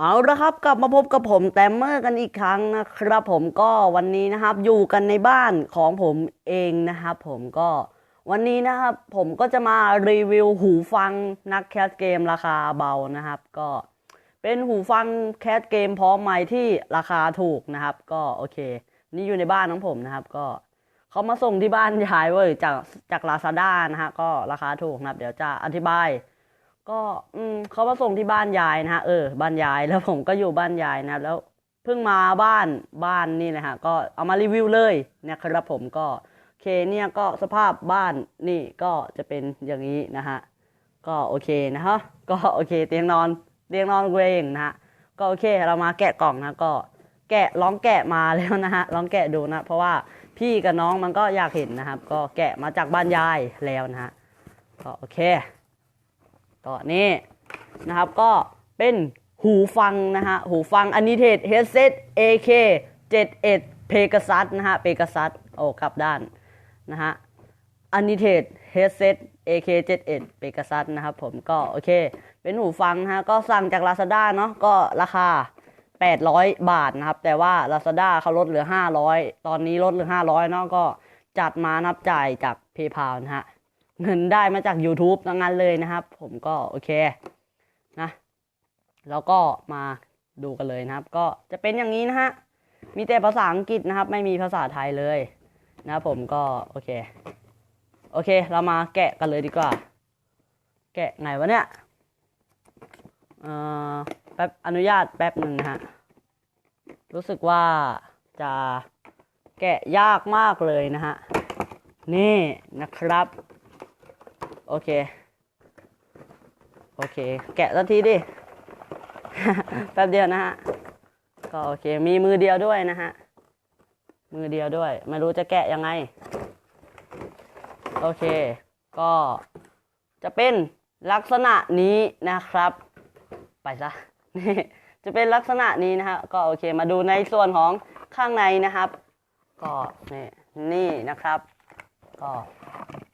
เอาละครับกลับมาพบกับผมแตมเมอร์กันอีกครั้งนะครับ ผมก็วันนี้นะครับอยู่กันในบ้านของผมเองนะครับ ผมก็วันนี้นะครับ ผมก็จะมารีวิวหูฟังนักแคสเกมราคาเบานะครับ ก็เป็นหูฟังแคสเกมพร้อมไมค์ที่ราคาถูกนะครับ ก็โอเค นี่อยู่ในบ้านของผมนะครับ ก็เขามาส่งที่บ้านยายเว้ยจากจากลาซาด้านะฮะก็ราคาถูกนะครับ เดี๋ยวจะอธิบาย ก็อืมเขามาส่งที่บ้านยายนะฮะเออบ้านยายแล้วผมก็อยู่บ้านยายนะแล้วเพิ่งมาบ้านบ้านนี่นะฮะก็เอามารีวิวเลยนะครับผมก็โอเคเนี่ยก็สภาพบ้านนี่ก็จะเป็นอย่างนี้นะฮะก็โอเคนะฮะก็โอเคเตียงนอนเตียงนอนเองนะฮะก็โอเคเรามาแกะกล่องนะก็แกะลองแกะมาแล้วนะฮะลองแกะดูนะเพราะว่าพี่กับน้องมันก็อยากเห็นนะครับ ก็แกะมาจากบ้านยายแล้วนะฮะก็โอเค ก็นี่นะครับก็เป็นหูฟังนะฮะหูฟังอนิเทศ headset AK 71 Pegasus นะฮะ Pegasus โอ้กลับด้านนะฮะอนิเทศ headset AK 71 Pegasus นะครับผมก็โอเค เป็นหูฟังนะฮะก็สั่งจาก Lazada เนาะก็ราคา 800 บาทนะครับ แต่ว่า Lazada เขาลดเหลือ 500 ตอนนี้ลดเหลือ 500เนาะก็จัดมานับจ่ายจาก PayPal นะฮะ เงินได้มาจาก YouTube ทั้งนั้นเลยนะครับ ผมก็โอเคนะแล้วก็มาดูกันเลยนะครับ ก็จะเป็นอย่างนี้นะฮะมีแต่ภาษาอังกฤษนะครับ ไม่มีภาษาไทยเลยนะครับผมก็โอเค โอเค เรามาแกะกันเลยดีกว่า แกะไหนวะเนี่ยเอ่อแป๊บอนุญาตแป๊บหนึ่งนะฮะรู้สึกว่าจะแกะยากมากเลยนะฮะนี่นะครับ โอเค โอเค แกะสักทีดิ แป๊บเดียวนะฮะ ก็โอเค มีมือเดียวด้วยนะฮะ มือเดียวด้วย ไม่รู้จะแกะยังไง โอเค ก็จะเป็นลักษณะนี้นะครับ ไปซะ นี่ จะเป็นลักษณะนี้นะฮะ ก็โอเค มาดูในส่วนของข้างในนะครับ ก็นี่นี่นะครับ ก็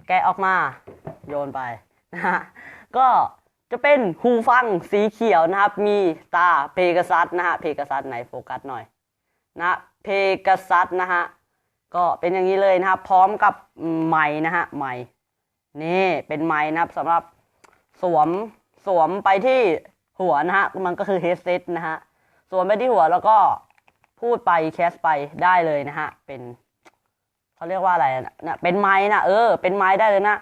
แกะออกมา โยนไปนะฮะก็จะเป็นหูฟังสีเขียวนะครับ มีตาเพกซัสนะฮะเพกซัสไหนโฟกัสหน่อยนะเพกซัสนะฮะก็เป็นอย่างนี้เลยนะครับ พร้อมกับไม้นะฮะไม้นี่เป็นไม้นะครับสำหรับสวมสวมไปที่หัวนะฮะมันก็คือเฮดเซตนะฮะสวมไปที่หัวแล้วก็พูดไปแคสไปได้เลยนะฮะเป็นเขาเรียกว่าอะไรนะเนี่ยเป็นไม้นะเออ เป็นไม้ได้เลยนะ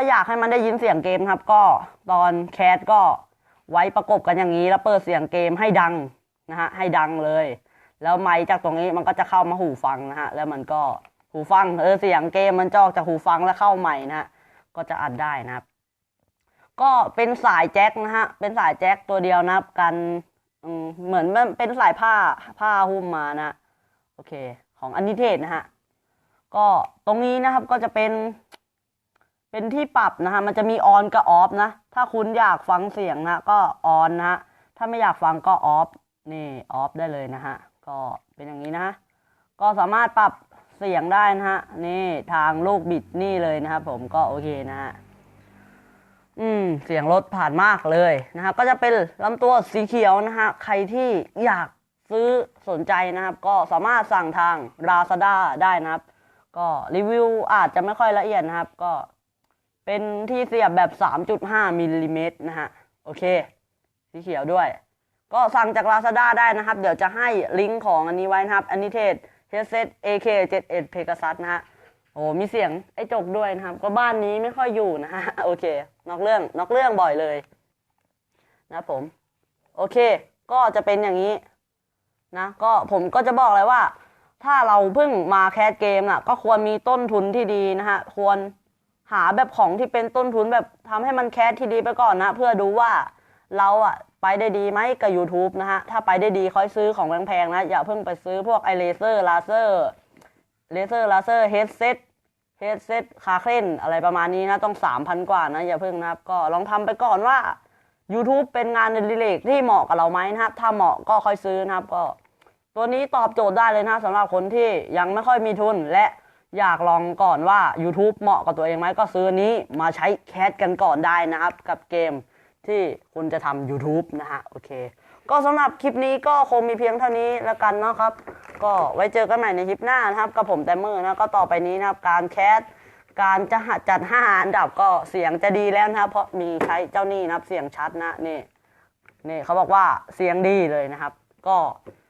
ถ้าอยากให้มันได้ยินเสียงเกมครับ ก็ตอนแคสก็ไว้ประกบกันอย่างนี้ แล้วเปิดเสียงเกมให้ดังนะฮะให้ดังเลย แล้วไม้จากตรงนี้มันก็จะเข้ามาหูฟังนะฮะแล้วมันก็หูฟังเออเสียงเกมมันจอกจากหูฟังแล้วเข้าใหม่นะฮะก็จะอัดได้นะครับ ก็เป็นสายแจ็คนะฮะเป็นสายแจ็คตัวเดียวนะครับ กันเหมือนมันเป็นสายผ้าผ้าหุ้มมานะโอเค ของอันนิเทศนะฮะก็ตรงนี้นะครับก็จะเป็น เป็นที่ปรับนะฮะ มันจะมีออนกับออฟนะ ถ้าคุณอยากฟังเสียงนะ ก็ออนนะ ถ้าไม่อยากฟังก็ออฟ นี่ออฟได้เลยนะฮะ ก็เป็นอย่างนี้นะะก็สามารถปรับเสียงได้นะฮะ นี่ทางลูกบิดนี่เลยนะครับผม ก็โอเคนะฮะ อืม เสียงรถผ่านมากเลยนะครับก็จะเป็นลำตัวสีเขียวนะฮะ ใครที่อยากซื้อสนใจนะครับ ก็สามารถสั่งทาง Lazada ได้นะครับ ก็รีวิวอาจจะไม่ค่อยละเอียดนะครับ ก็ เป็นที่เสียบแบบ 3.5มิลลิเมตรนะฮะ โอเค สีเขียวด้วย ก็สั่งจาก Lazada ได้นะครับ เดี๋ยวจะให้ลิงก์ของอันนี้ไว้นะครับ อันนี้เทศ headset AK71 Pegasus นะฮะ โอ้มีเสียงไอ้จกด้วยนะครับ ก็บ้านนี้ไม่ค่อยอยู่นะฮะ โอเค นอกเรื่อง นอกเรื่องบ่อยเลย นะผม โอเค ก็จะเป็นอย่างนี้ นะ ก็ผมก็จะบอกเลยว่าถ้าเราเพิ่งมาแคสเกมน่ะ ก็ควรมีต้นทุนที่ดีนะฮะ ควร หาแบบของที่เป็นต้นทุนแบบทำให้มันแคสที่ดีไปก่อนนะ เพื่อดูว่าเราอะไปได้ดีไหมกับ YouTube นะฮะ ถ้าไปได้ดีค่อยซื้อของแพงๆนะ อย่าเพิ่งไปซื้อพวกไอเลเซอร์ลาเซอร์เลเซอร์ลาเซอร์เฮดเซตเฮดเซตคาเคลนอะไรประมาณนี้นะต้องสามพันกว่านะอย่าเพิ่งนะครับก็ลองทำไปก่อนว่า YouTube เป็นงานในริเลกที่เหมาะกับเราไหมนะครับ ถ้าเหมาะก็ค่อยซื้อนะครับก็ ตัวนี้ตอบโจทย์ได้เลยนะสำหรับคนที่ยังไม่ค่อยมีทุนและ อยากลองก่อนว่า YouTube เหมาะกับตัวเองไหมก็ซื้อนี้มาใช้แคสกันก่อนได้นะครับ กับเกมที่คุณจะทำ YouTube นะฮะ โอเค ก็สำหรับคลิปนี้ก็คงมีเพียงเท่านี้แล้วกันเนาะครับ ก็ไว้เจอกันใหม่ในคลิปหน้านะครับกับผมแตมเมอร์นะก็ต่อไปนี้นะครับการแคสการจะหาจัดห้าอันดับก็เสียงจะดีแล้วนะครับ เพราะมีใช้เจ้านี่นะครับเสียงชัดนะนี่นี่เขาบอกว่าเสียงดีเลยนะครับ ก็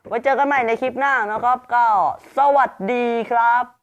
ไว้เจอกันใหม่ในคลิปหน้านะครับ ก็สวัสดีครับ